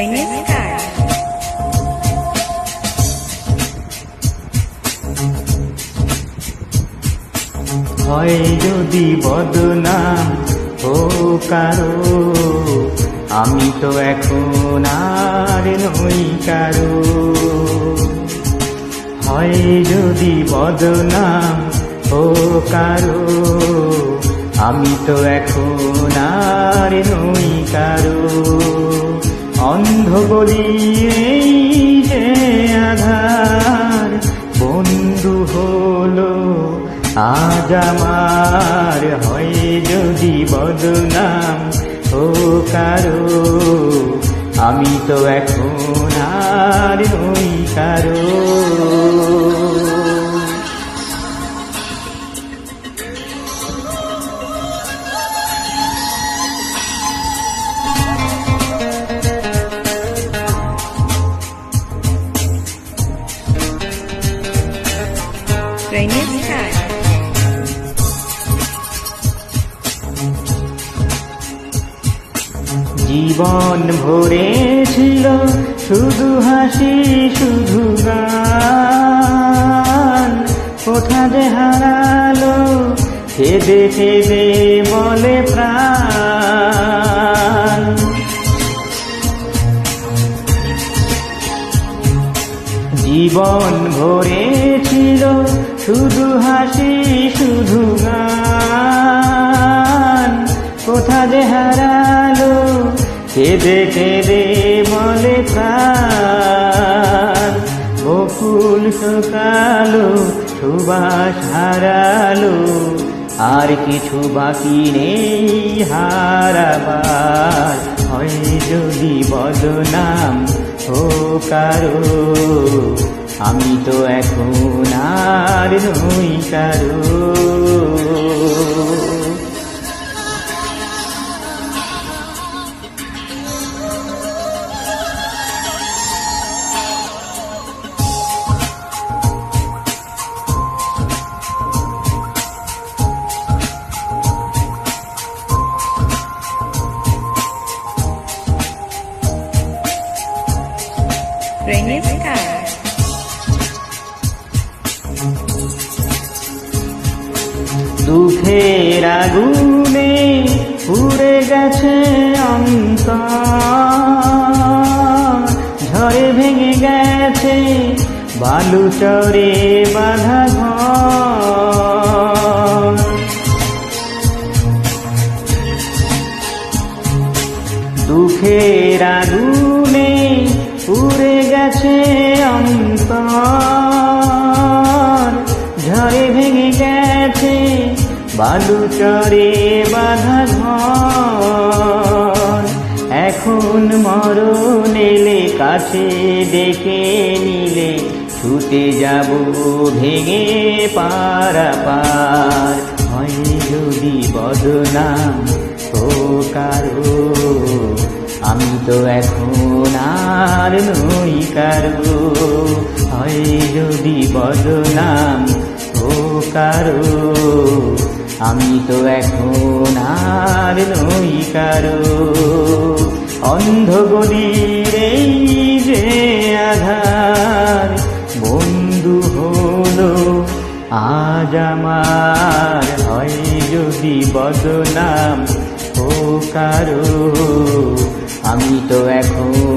Rainy Sky. হয় যদি বদনাম ও কারও, আমি তো এখন আর নই কারও হয় যদি বদনাম ও কারও, আমি তো এখন আর এই যে আধার, বন্ধু হলো আজ আমার, হয় যদি বদনাম ও কারও, আমি তো এখন আর নই কারও। Rainy Sky. জীবন ভরে ছিল শুধু হাসি, শুধু গান কোথা যে হারালো, খেদে খেদে বলে প্রাণ জীবন ভরে ছিল শুধু হাসি, শুধু গান। কোথা যে হারালো, কেঁদে কেঁদে বলে প্রাণ। বকুল শুকালো, সুবাস হারালো, আর কিছু বাকি নেই হারাবার। হয় যদি বদনাম ও কারও আমি তো এখন আর নই কারও Rainy Sky. দুঃখের আগুনে পুড়ে গেছে অন্ত ঝড়ে ভেঙে গেছে বালু চরে বাধা দুঃখের আগুনে পুড়ে গেছে অন্তর। বালু চরে বাধা ঘর। এখন মরণ এলে কাছে ডেকে নিলে, ছুটে যাব ভেঙে পারা পার হয় যদি বদনাম ও কারও, আমি তো এখন আর নই কারও। হয় যদি বদনাম ও কারও আমি তো এখন আর নই কারও। অন্ধ গলির এই যে আধার, বন্ধু হলো আজ আমার, হয় যদি বদনাম ও কারও। আমি তো এখন